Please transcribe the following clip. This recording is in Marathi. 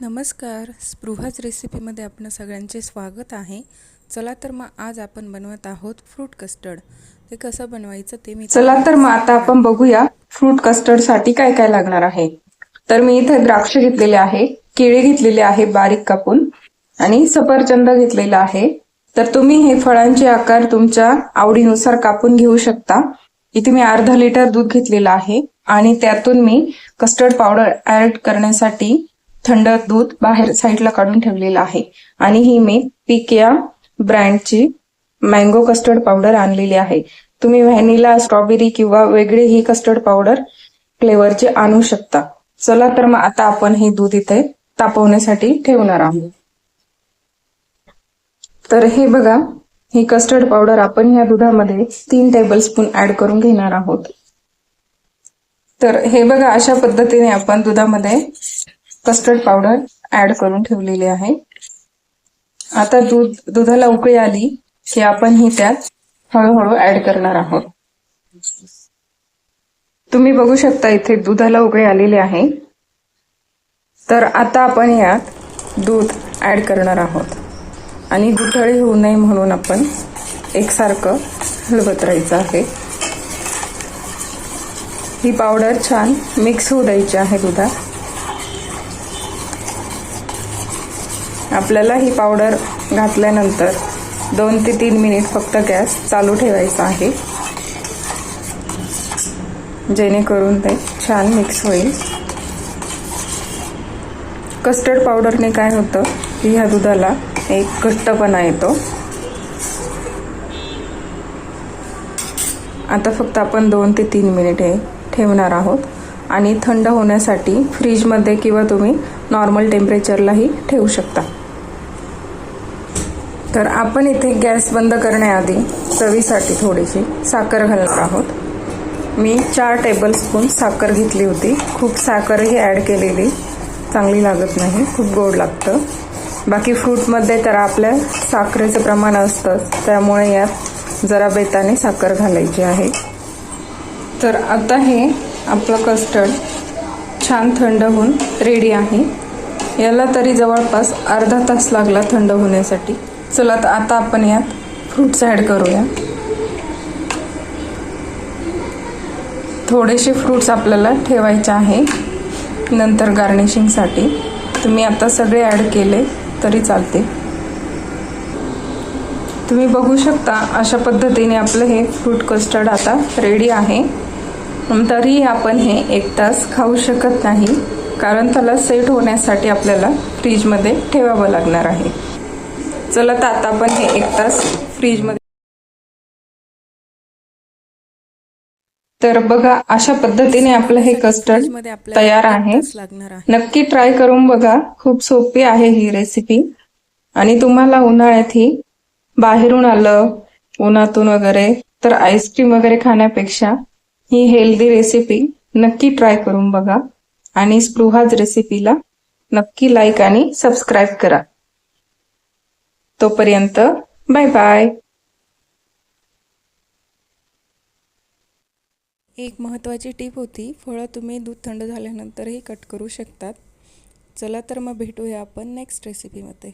नमस्कार. स्पृहाज रेसिपीमध्ये आपलं सगळ्यांचे स्वागत आहे. चला तर मग आज आपण बनवत आहोत फ्रूट कस्टर्ड. ते कसं बनवायचं ते मी चला तर मग आता आपण बघूया फ्रूट कस्टर्डसाठी काय काय लागणार आहे. तर मी इथे द्राक्ष घेतलेले आहे केळी घेतलेले आहे बारीक कापून आणि सफरचंद घेतलेला आहे. तर तुम्ही हे फळांचे आकार तुमच्या आवडीनुसार कापून घेऊ शकता. इथे मी अर्धा लिटर दूध घेतलेलं आहे आणि त्यातून मी कस्टर्ड पावडर ऍड करण्यासाठी थंड दूध बाहेर साईडला काढून ठेवलेलं आहे. आणि ही मी पिकिया ब्रँडची मँगो कस्टर्ड पावडर आणलेली आहे. तुम्ही व्हॅनिला स्ट्रॉबेरी किंवा वेगळे ही कस्टर्ड पावडर फ्लेवरचे आणू शकता. चला तर मग आता आपण हे दूध इथे तापवण्यासाठी ठेवणार आहोत. तर हे बघा ही कस्टर्ड पावडर आपण या दुधामध्ये तीन टेबल स्पून ऍड करून घेणार आहोत. तर हे बघा अशा पद्धतीने आपण दुधामध्ये कस्टर्ड पावडर ऍड करून ठेवलेली आहे. आता दूध दुधाला उकळी आली की आपण ही त्यात हळूहळू ऍड करणार आहोत. तुम्ही बघू शकता इथे दुधाला उकळी आलेली आहे. तर आता आपण यात दूध ऍड करणार आहोत. आणि गुठळी होऊ नये म्हणून आपण एकसारखं हलवत राहायचं आहे. ही पावडर छान मिक्स होऊ द्यायची आहे दुधात. आपल्याला ही पावडर घातल्यानंतर दोन ते तीन मिनिट फक्त गॅस चालू ठेवायचा आहे. जेणेकरून ते छान मिक्स होईल. कस्टर्ड पावडरने काय होतं? की ह्या दुधाला एक घट्टपणा येतो. आता फक्त आपण दोन ते तीन मिनिटे ठेवणार आहोत. आणि थंड होण्यासाठी फ्रीजमध्ये किंवा तुम्ही नॉर्मल टेम्परेचरलाही ठेवू शकता. तर आपण इथे गॅस बंद करण्याआधी चवीसाठी थोडीशी साखर घालणार आहोत. मी चार टेबलस्पून साखर घेतली होती. खूप साखरही ॲड केलेली. चांगली लागत नाही. खूप गोड लागतं. बाकी फ्रूटमध्ये तर आपल्या साखरेचं प्रमाण असतंच त्यामुळे यात जरा बेताने साखर घालायची आहे. तर आता हे आपलं कस्टर्ड छान थंड होऊन रेडी आहे. याला तरी जवळपास अर्धा तास लागला थंड होण्यासाठी. चला तर आता आपण यात फ्रूट्स ॲड करूया. थोडेसे फ्रूट्स आपल्याला ठेवायचे आहे नंतर गार्निशिंगसाठी तुम्ही आता सगळे ॲड केले तरी चालते. तुम्ही बघू शकता अशा पद्धतीने आपलं हे फ्रूट कस्टर्ड आता रेडी आहे. तरीही आपण हे एक तास खाऊ शकत नाही कारण त्याला सेट होण्यासाठी आपल्याला फ्रीजमध्ये ठेवावं लागणार आहे. चला तर आता आपण हे एक तास फ्रीजमध्ये तर बघा अशा पद्धतीने आपलं हे कस्टर्ड तयार आहे. नक्की ट्राय करून बघा. खूप सोपी आहे ही रेसिपी आणि तुम्हाला उन्हाळ्यात ही बाहेरून आलं उन्हातून वगैरे तर आईस्क्रीम वगैरे खाण्यापेक्षा ही हेल्दी रेसिपी नक्की ट्राय करून बघा. आणि स्पृहाज रेसिपीला नक्की लाईक आणि सबस्क्राईब करा. तोपर्यंत बाय बाय. एक महत्त्वाची टीप होती फळं तुम्ही दूध थंड झाल्यानंतरही कट करू शकतात. चला तर मग भेटूया आपण नेक्स्ट रेसिपीमध्ये